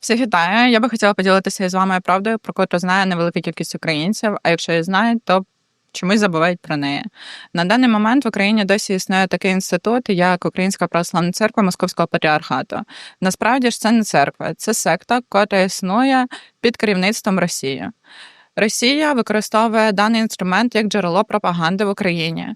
Всіх вітаю. Я би хотіла поділитися з вами правдою, про котру знає невелика кількість українців. А якщо і знають, то чомусь забувають про неї. На даний момент в Україні досі існує такий інститут, як Українська православна церква Московського патріархату. Насправді ж це не церква, це секта, котра існує під керівництвом Росії. Росія використовує даний інструмент як джерело пропаганди в Україні.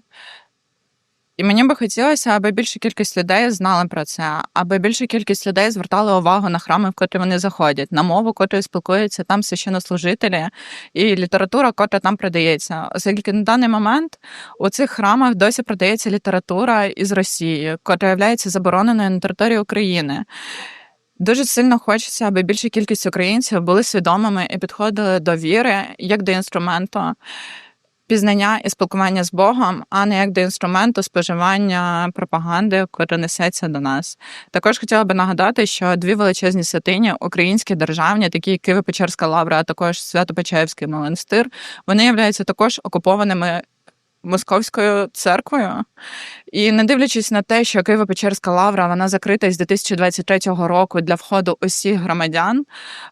І мені би хотілося, аби більша кількість людей знали про це, аби більша кількість людей звертали увагу на храми, в котрі вони заходять, на мову, котрою спілкуються там священнослужителі, і література, котра там продається. Оскільки на даний момент у цих храмах досі продається література із Росії, котра є забороненою на території України. Дуже сильно хочеться, аби більша кількість українців були свідомими і підходили до віри як до інструменту пізнання і спілкування з Богом, а не як до інструменту споживання пропаганди, яка несеться до нас. Також хотіла би нагадати, що дві величезні святині, українські державні, такі Києво-Печерська лавра, а також Свято-Печерський монастир, вони являються також окупованими. Московською церквою, і не дивлячись на те, що Києво-Печерська лавра вона закрита з 2023 року для входу усіх громадян,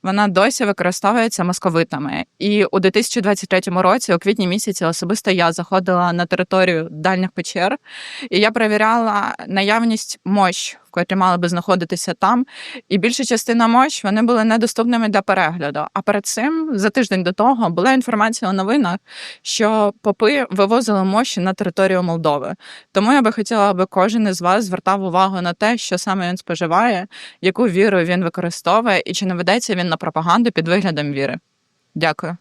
вона досі використовується московитами. І у 2023 році, у квітні місяці, особисто я заходила на територію дальніх печер, і я перевіряла наявність мощ, в котрі мали би знаходитися там. І більша частина мощ вони були недоступними для перегляду. А перед цим за тиждень до того була інформація у новинах, що попи вивозили мощі на територію Молдови. Тому я хотіла, аби кожен із вас звертав увагу на те, що саме він споживає, яку віру він використовує, і чи не ведеться він на пропаганду під виглядом віри. Дякую.